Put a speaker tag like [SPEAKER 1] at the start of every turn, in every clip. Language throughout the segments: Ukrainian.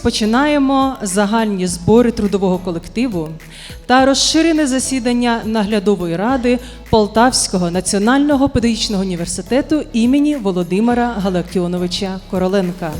[SPEAKER 1] розпочинаємо загальні збори трудового колективу та розширене засідання наглядової ради Полтавського національного педагогічного університету імені Володимира Галактіоновича Короленка.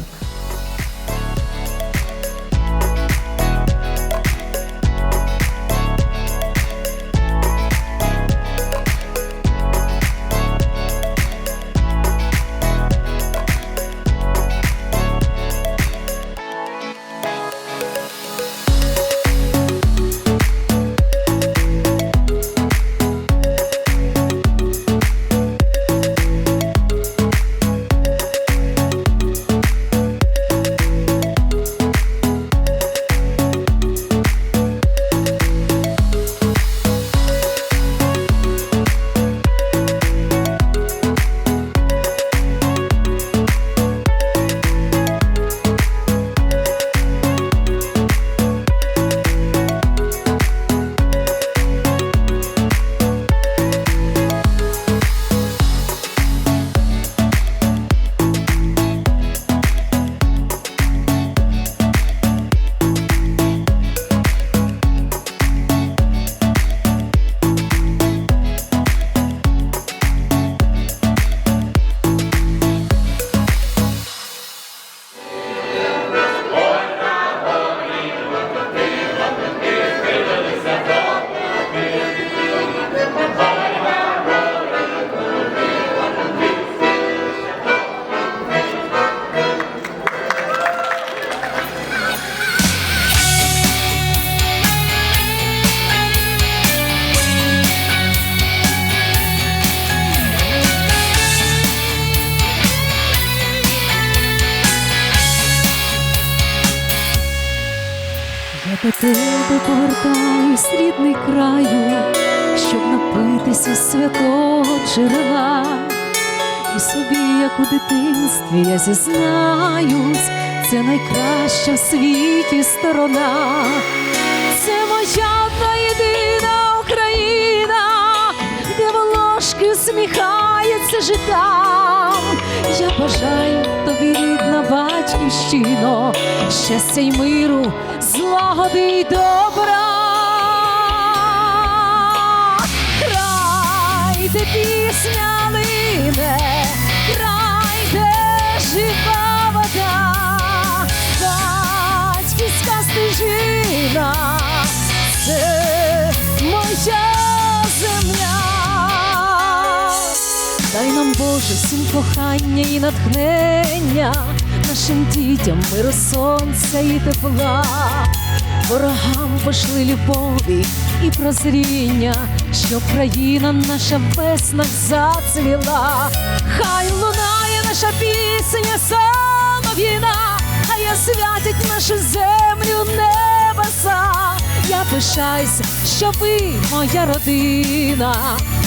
[SPEAKER 2] Повертаюсь, рідний краю, щоб напитися святого джерела. І собі, як у дитинстві, я зізнаюсь, це найкраща в світі сторона. Це моя одна єдина Україна, де волошки усміхається життям. Я бажаю тобі, рідна батьківщино, щастя й миру, злагоди й добра. Де пісня лине, край, де жива вода, батьківська стежина, це моя земля. Дай нам Боже всім кохання і натхнення, нашим дітям миру сонця і тепла, ворогам пошли любові і прозріння, щоб країна наша в веснах зацвіла. Хай лунає наша пісня солов'їна, хай освятять нашу землю небеса. Я пишаюся, що ви моя родина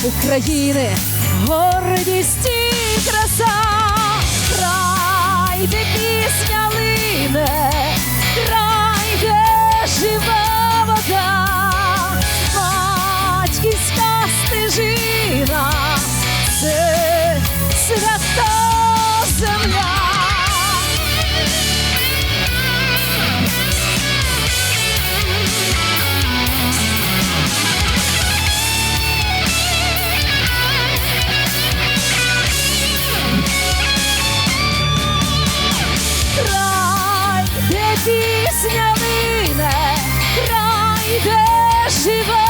[SPEAKER 2] України, гордість і краса, край, де пісня лине, край, де жива вода, стежина, це свята земля. край, де пісня лине, край, де жива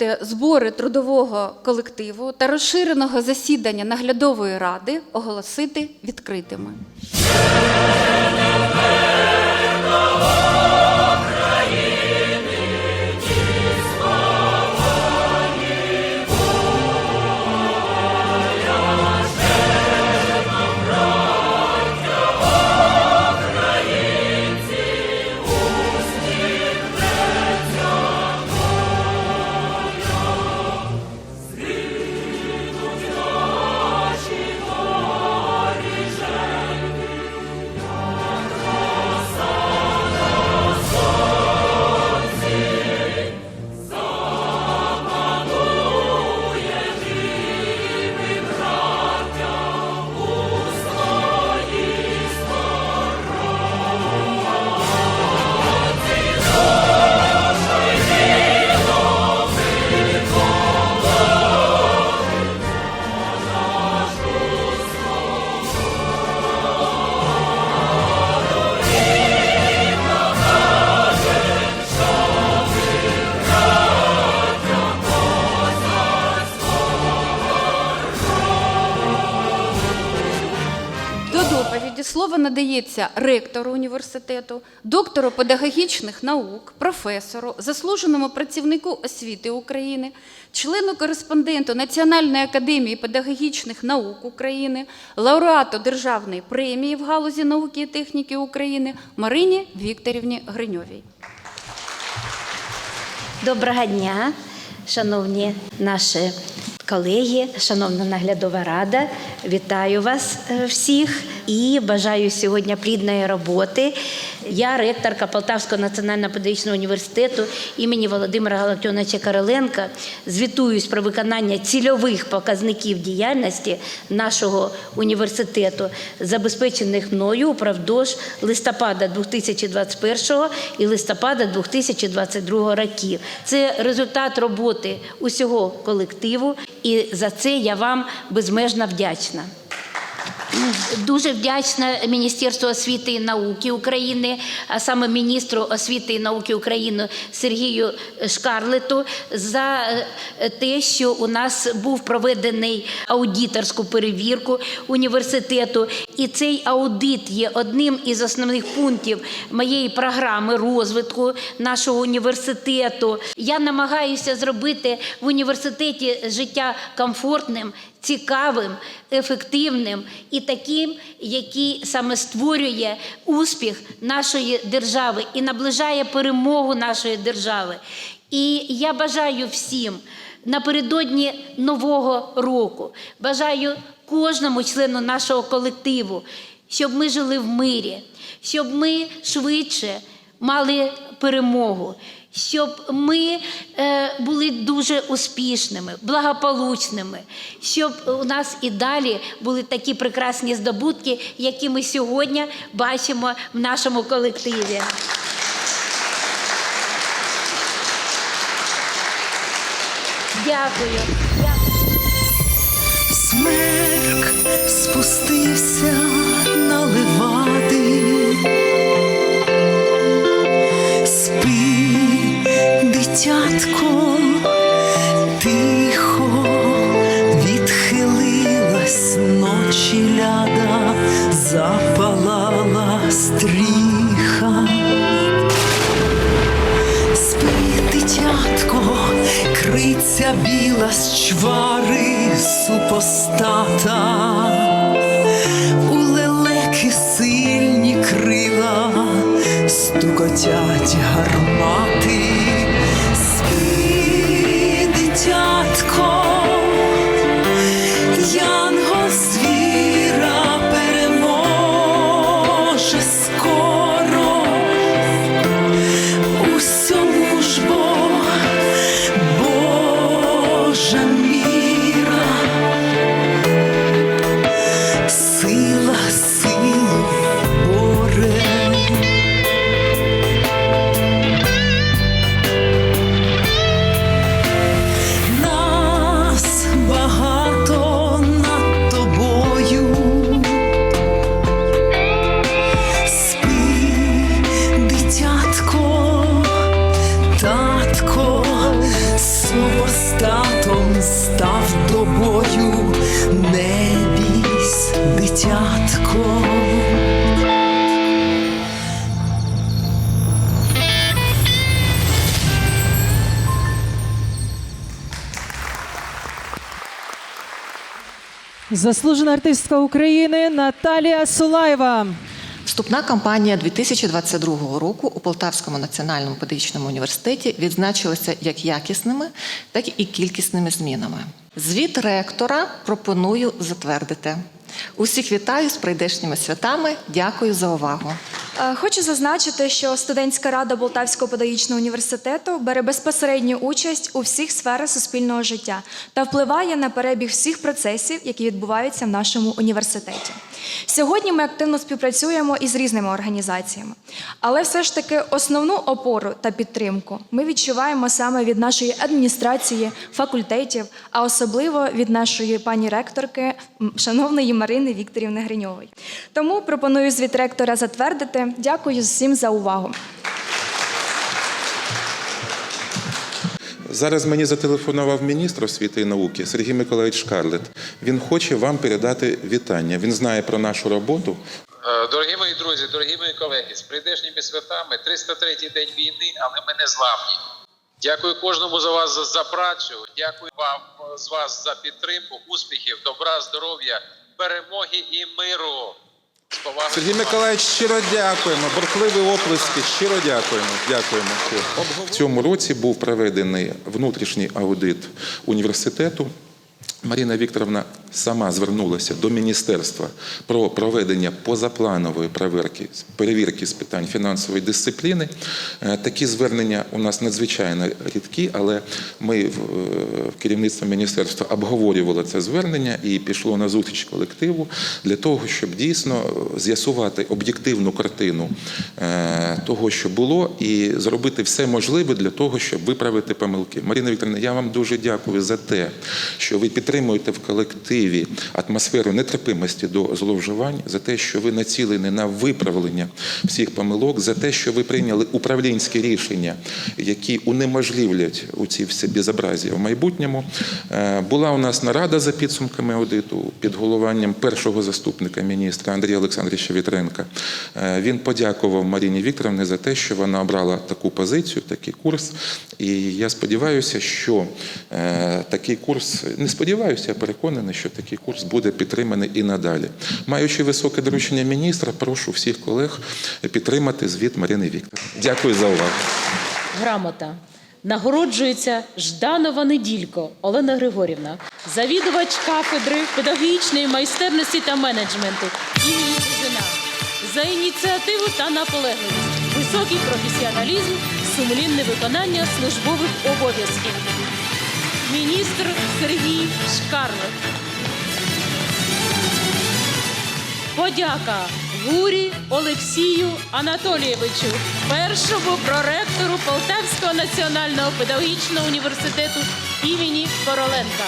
[SPEAKER 3] Дозвольте збори трудового колективу та розширеного засідання наглядової ради оголосити відкритими. Надається ректору університету, доктору педагогічних наук, професору, заслуженому працівнику освіти України, члену кореспонденту Національної академії педагогічних наук України, лауреату Державної премії в галузі науки і техніки України Марині Вікторівні Гриньовій.
[SPEAKER 4] Доброго дня, шановні наші колеги, шановна наглядова рада. Вітаю вас е, всіх і бажаю сьогодні плідної роботи. Я ректорка Полтавського національного педагогічного університету імені Володимира Галактіоновича Короленка. Звітуюсь про виконання цільових показників діяльності нашого університету, забезпечених мною упродовж листопада 2021 і листопада 2022 років. Це результат роботи усього колективу, і за це я вам безмежно вдячна. Дуже вдячна Міністерству освіти і науки України, а саме міністру освіти і науки України Сергію Шкарлету за е, те, що у нас був проведений аудиторську перевірку університету. І цей аудит є одним із основних пунктів моєї програми розвитку нашого університету. Я намагаюся зробити в університеті життя комфортним, цікавим, ефективним і таким, який саме створює успіх нашої держави і наближає перемогу нашої держави. І я бажаю всім напередодні нового року, бажаю кожному члену нашого колективу, щоб ми жили в мирі, щоб ми швидше мали перемогу, щоб ми е, були дуже успішними, благополучними, щоб у нас і далі були такі прекрасні здобутки, які ми сьогодні бачимо в нашому колективі. Дякую.
[SPEAKER 5] Смерк спустився на левади. Дитятко, тихо відхилилась ночі ляда, запалала стріха. Спи, дитятко, криця біла з чвари супостата, у сильні крила, стукотять гармати.
[SPEAKER 1] Заслужена артистка України Наталія Сулаєва.
[SPEAKER 6] Вступна кампанія 2022 року у Полтавському національному педагогічному університеті відзначилася як якісними, так і кількісними змінами. Звіт ректора пропоную затвердити. Усіх вітаю з прийдешніми святами. Дякую за увагу.
[SPEAKER 7] Е, Хочу зазначити, що студентська рада Болтавського педагогічного університету бере безпосередню участь у всіх сферах суспільного життя та впливає на перебіг всіх процесів, які відбуваються в нашому університеті. Сьогодні ми активно співпрацюємо із різними організаціями, але все ж таки основну опору та підтримку ми відчуваємо саме від нашої адміністрації, факультетів, а особливо від нашої пані ректорки, шановної Марини Вікторівни Гриньової. Тому пропоную звіт ректора затвердити. Дякую всім за увагу.
[SPEAKER 8] Зараз мені зателефонував міністр освіти і науки Сергій Миколаївич Шкарлет. Він хоче вам передати вітання. Він знає про нашу роботу.
[SPEAKER 9] Е, Дорогі мої друзі, дорогі мої колеги, з прийдешніми святами 303-й день війни, але ми не зламні. Дякую кожному за вас за, за працю. Дякую вам е, з вас за підтримку, успіхів, добра, здоров'я, перемоги і миру.
[SPEAKER 8] Сергій Миколаївич, щиро дякуємо. Бурхливі оплески. Щиро дякуємо. Дякуємо. В цьому році був проведений внутрішній аудит університету. Маріна Вікторовна сама звернулася до міністерства про проведення позапланової перевірки, перевірки з питань фінансової дисципліни. Е, Такі звернення у нас надзвичайно рідкі, але ми в е, керівництво міністерства обговорювали це звернення і пішло на зустріч колективу для того, щоб дійсно е, з'ясувати об'єктивну картину того, що було, і зробити все можливе для того, щоб виправити помилки. Маріна Вікторівна, я вам дуже дякую за те, що ви підтримуєте в колективі атмосферу нетерпимості до зловживань, за те, що ви націлені на виправлення всіх помилок, за те, що ви прийняли управлінські рішення, які унеможливлять у ці всі безобразія в майбутньому. Е, Була у нас нарада за підсумками аудиту під головуванням першого заступника міністра Андрія Олександровича Вітренка. Е, Він подякував Маріні Вікторовні за те, що вона обрала таку позицію, такий курс. І я сподіваюся, що е, такий курс не сподіваюся, я переконаний, що такий курс буде підтриманий і надалі. Маючи високе доручення міністра, прошу всіх колег підтримати звіт Марини Вікторівни. Дякую за увагу.
[SPEAKER 10] Грамота. Нагороджується Жданова Неділько Олена Григорівна, завідувач кафедри педагогічної майстерності та менеджменту імені Бузина. За ініціативу та наполегливість, високий професіоналізм, сумлінне виконання службових обов'язків. Міністр Сергій Шкарлик. Подяка Гурі Олексію Анатолійовичу, першому проректору Полтавського національного педагогічного університету імені Короленка.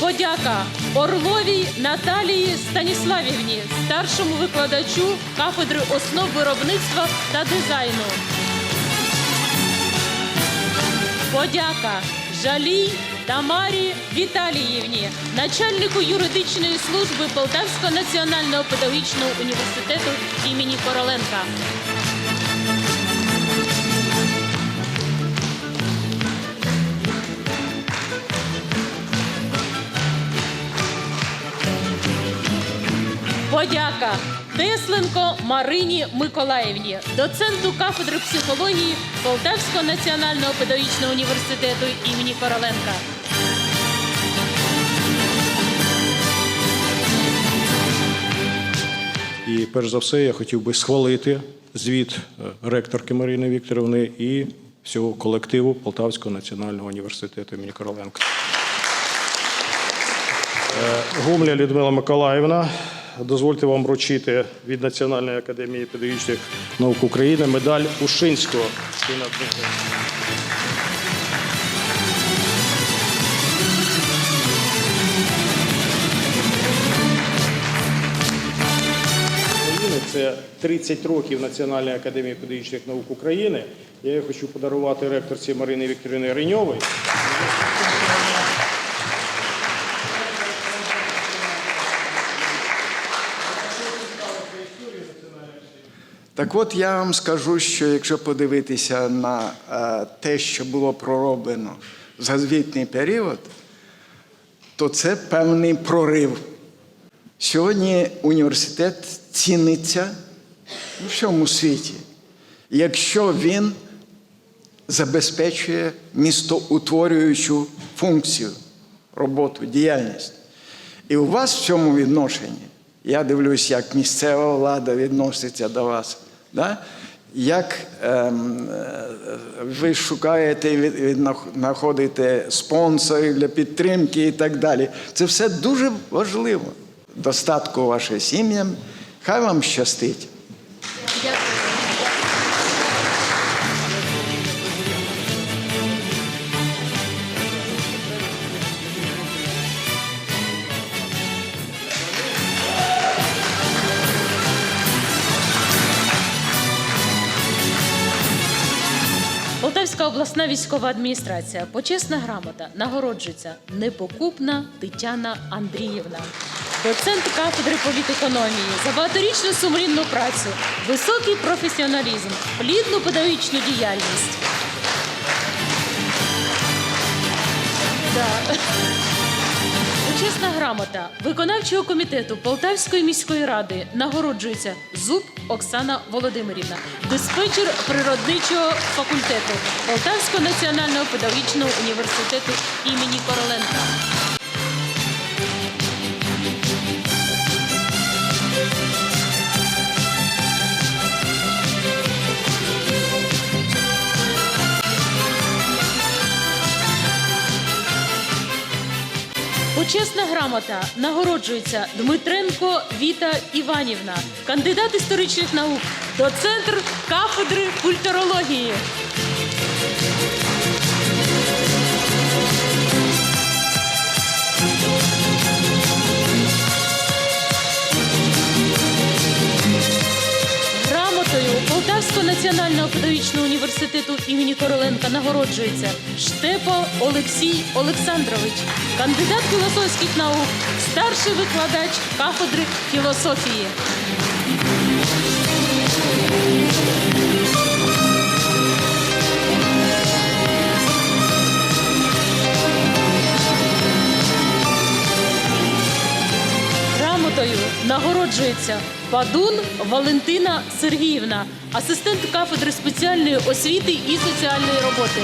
[SPEAKER 10] Подяка Орловій Наталії Станіславівні, старшому викладачу кафедри основ виробництва та дизайну. Подяка Жалій Тамарі Віталіївні, начальнику юридичної служби Полтавського національного педагогічного університету імені Короленка. Подяка Тесленко Марині Миколаївні, доценту кафедри психології Полтавського національного педагогічного університету імені Короленка.
[SPEAKER 11] І перш за все я хотів би схвалити звіт е, ректорки Марини Вікторовни і всього колективу Полтавського національного університету імені Короленка. Е, Гумля Людмила Миколаївна, дозвольте вам вручити від Національної академії педагогічних наук України медаль Ушинського. Це 30 років Національної академії педагогічних наук України. Я її хочу подарувати ректорці Марині Вікторівні Реньовій.
[SPEAKER 12] Так от я вам скажу, що якщо подивитися на е, те, що було пророблено за звітний період, то це певний прорив. Сьогодні університет ціниться у всьому світі, якщо він забезпечує містоутворюючу функцію, роботу, діяльність. І у вас в цьому відношенні, я дивлюсь, як місцева влада відноситься до вас, да? як ем, е, ви шукаєте і знаходите спонсорів для підтримки і так далі. Це все дуже важливо. Достатку вашим сім'ям, хай вам щастить.
[SPEAKER 10] Обласна військова адміністрація. Почесна грамота нагороджується непокупна Тетяна Андріївна, доцент кафедри політекономії за багаторічну сумлінну працю, високий професіоналізм, плідну педагогічну діяльність. Да. Почесна грамота виконавчого комітету Полтавської міської ради нагороджується Зуб Оксана Володимирівна, диспетчер природничого факультету Полтавського національного педагогічного університету імені Короленка. Почесна грамота нагороджується Дмитренко Віта Іванівна, кандидат історичних наук, доцентр кафедри культурології. Полтавського національного педагогічного університету імені Короленка нагороджується Штепа Олексій Олександрович, кандидат філософських наук, старший викладач кафедри філософії. Нагороджується Падун Валентина Сергіївна, асистент кафедри спеціальної освіти і соціальної роботи.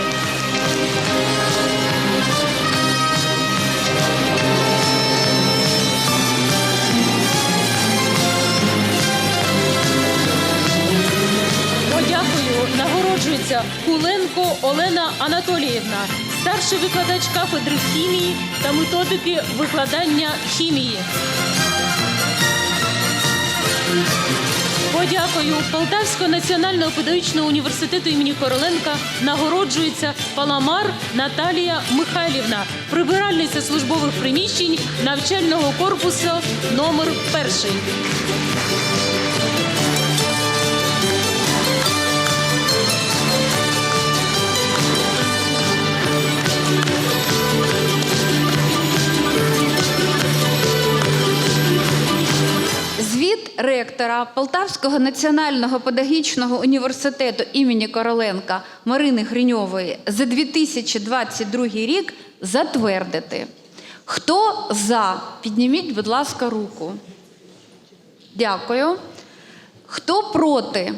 [SPEAKER 10] Подякою нагороджується Куленко Олена Анатоліївна, старший викладач кафедри хімії та методики викладання хімії. Подякою Полтавського національного педагогічного університету імені Короленка нагороджується Паламар Наталія Михайлівна, прибиральниця службових приміщень навчального корпусу номер перший.
[SPEAKER 3] Ректора Полтавського національного педагогічного університету імені Короленка Марини Гриньової за 2022 рік затвердити. Хто за? Підніміть, будь ласка, руку. Дякую. Хто проти?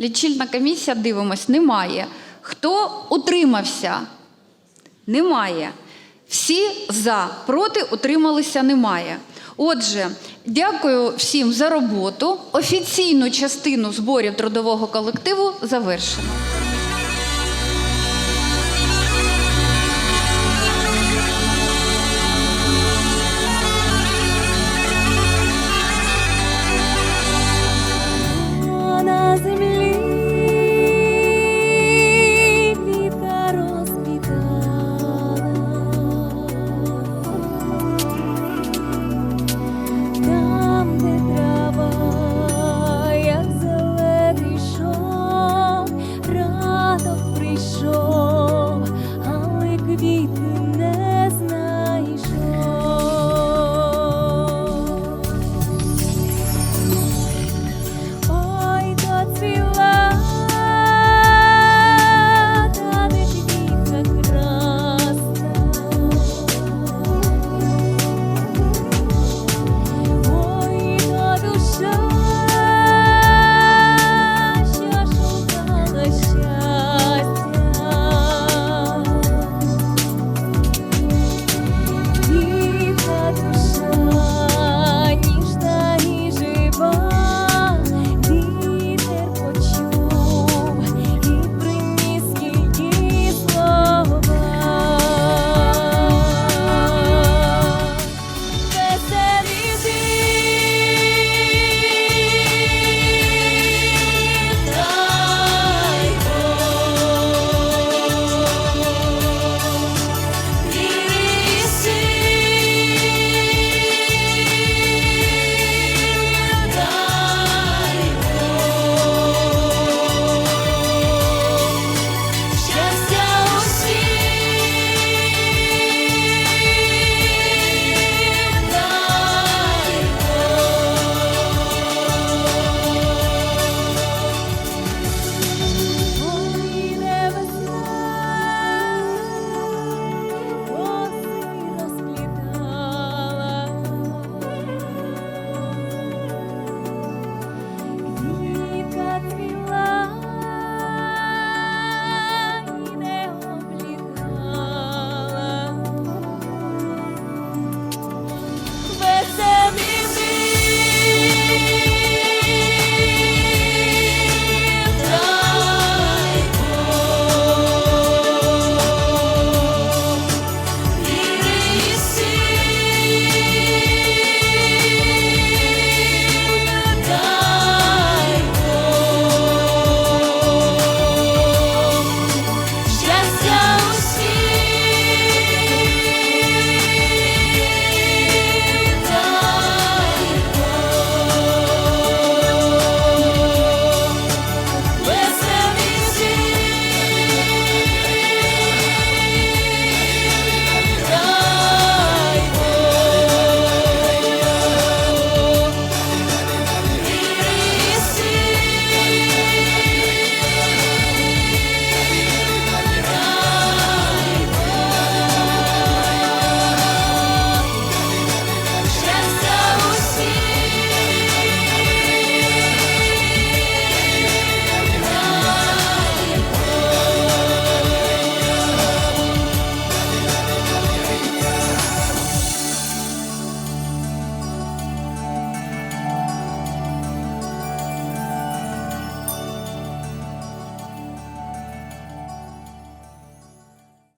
[SPEAKER 3] Лічильна комісія, дивимось, немає. Хто утримався? Немає. Всі за, проти утрималися немає. Отже, дякую всім за роботу. Офіційну частину зборів трудового колективу завершено.